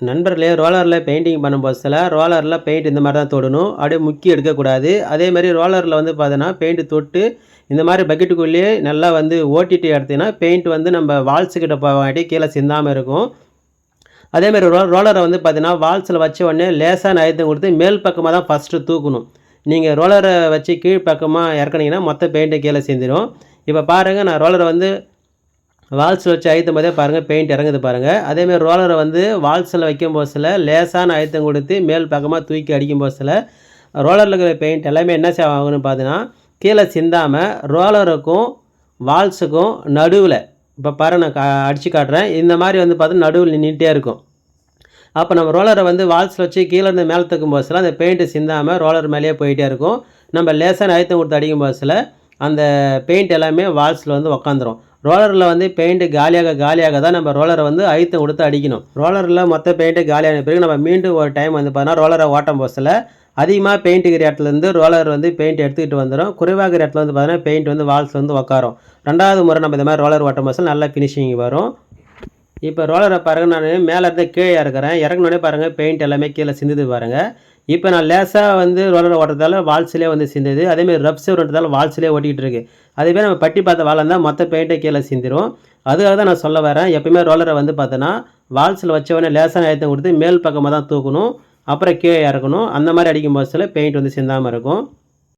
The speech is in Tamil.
நண்பர்களே ரோலரில் பெயிண்டிங் பண்ணும்போது சில ரோலரில் பெயிண்ட் இந்த மாதிரி தான் தொடணும். அப்படியே முக்கி எடுக்கக்கூடாது. அதே மாதிரி ரோலரில் வந்து பார்த்தோன்னா பெயிண்ட் தொட்டு இந்த மாதிரி பக்கெட்டுக்குள்ளேயே நல்லா வந்து ஓட்டிட்டு எடுத்தீங்கன்னா பெயிண்ட் வந்து நம்ம வால்ஸுக்கிட்ட போகாட்டி கீழே சிந்தாமல் இருக்கும். அதே மாதிரி ரோ ரோலரை வந்து பார்த்தீங்கன்னா வால்ஸில் வச்ச உடனே லேசான அழுத்தம் கொடுத்து மேல் பக்கமாக தான் ஃபஸ்ட்டு தூக்கணும். நீங்கள் ரோலரை வச்சு கீழ் பக்கமாக இறக்குனீங்கன்னா மொத்த பெயிண்ட்டை கீழே சேர்ந்துடும் இப்போ பாருங்கள் நான் ரோலரை வந்து வால்ஸில் வச்சு அழுத்தும் போதே பாருங்கள் பெயிண்ட் இறங்குது பாருங்கள் அதேமாதிரி ரோலரை வந்து வால்ஸில் வைக்கும் போசில் லேசான அழுத்தம் கொடுத்து மேல் பக்கமாக தூக்கி அடிக்கும் போசில் ரோலரில் இருக்கிற பெயிண்ட் எல்லாமே என்ன சேவை ஆகும்னு பார்த்தீங்கன்னா கீழே சிந்தாமல் ரோலருக்கும் வால்ஸுக்கும் நடுவில் இப்போ பாரு நான் கா அடித்து காட்டுறேன். இந்த மாதிரி வந்து பார்த்தீங்கன்னா நடுவில் நின்றுட்டே இருக்கும். அப்போ நம்ம ரோலரை வந்து வால்ஸில் வச்சு கீழே இருந்து மேலே தூக்கும் போசில் அந்த பெயிண்ட்டு சிந்தாமல் ரோலர் மேலேயே போயிட்டே இருக்கும். நம்ம லேசான அழுத்தம் கொடுத்து அடிக்கும் போசில் அந்த பெயிண்ட் எல்லாமே வால்ஸில் வந்து உக்காந்துரும். ரோலரில் வந்து பெயிண்ட்டு காலியாக காலியாக தான் நம்ம ரோலரை வந்து அழுத்தம் கொடுத்து அடிக்கணும். ரோலரில் மொத்த பெயிண்ட்டு காலியான பிறகு நம்ம மீண்டும் ஒரு டைம் வந்து பார்த்தோன்னா ரோலரை ஓட்டம் போசில் அதிகமாக பெயிண்ட் இருக்கிற இடத்துலேருந்து ரோலர் வந்து பெயிண்ட் எடுத்துக்கிட்டு வந்துடும் குறைவாகிற இடத்துல வந்து பார்த்தீங்கன்னா பெயிண்ட் வந்து வால்ஸ் வந்து உக்காரும். ரெண்டாவது முறை நம்ம இந்த மாதிரி ரோலர் ஓட்டம் போசில் நல்லா ஃபினிஷிங் வரும். இப்போ ரோலரை பாருங்கள் நான் மேலே இருந்து கீழே இறக்குறேன். இறங்கினோடனே பாருங்கள் பெயிண்ட் எல்லாமே கீழே சிந்துது பாருங்கள் இப்போ நான் லேசாக வந்து ரோலரை ஓட்டுறதால வால்ஸ்லேயே வந்து சிந்துது. அதேமாதிரி ரப் ஓட்டுறதால வால்ஸ்லேயே ஓட்டிகிட்டு இருக்கு அதுவே நம்ம பட்டி பார்த்த வாழை இருந்தால் மொத்த பெயிண்ட்டை கீழே சிந்திரும். அதுக்காக தான் நான் சொல்ல வரேன். எப்பயுமே ரோலரை வந்து பார்த்தோன்னா வால்ஸில் வச்சவொடனே லேசான அழுத்தம் கொடுத்து மேல் பக்கமாக தான் தூக்கணும். அப்புறம் கீழே இறக்கணும். அந்த மாதிரி அடிக்கும் போதில் பெயிண்ட் வந்து சிந்தாமல் இருக்கும்.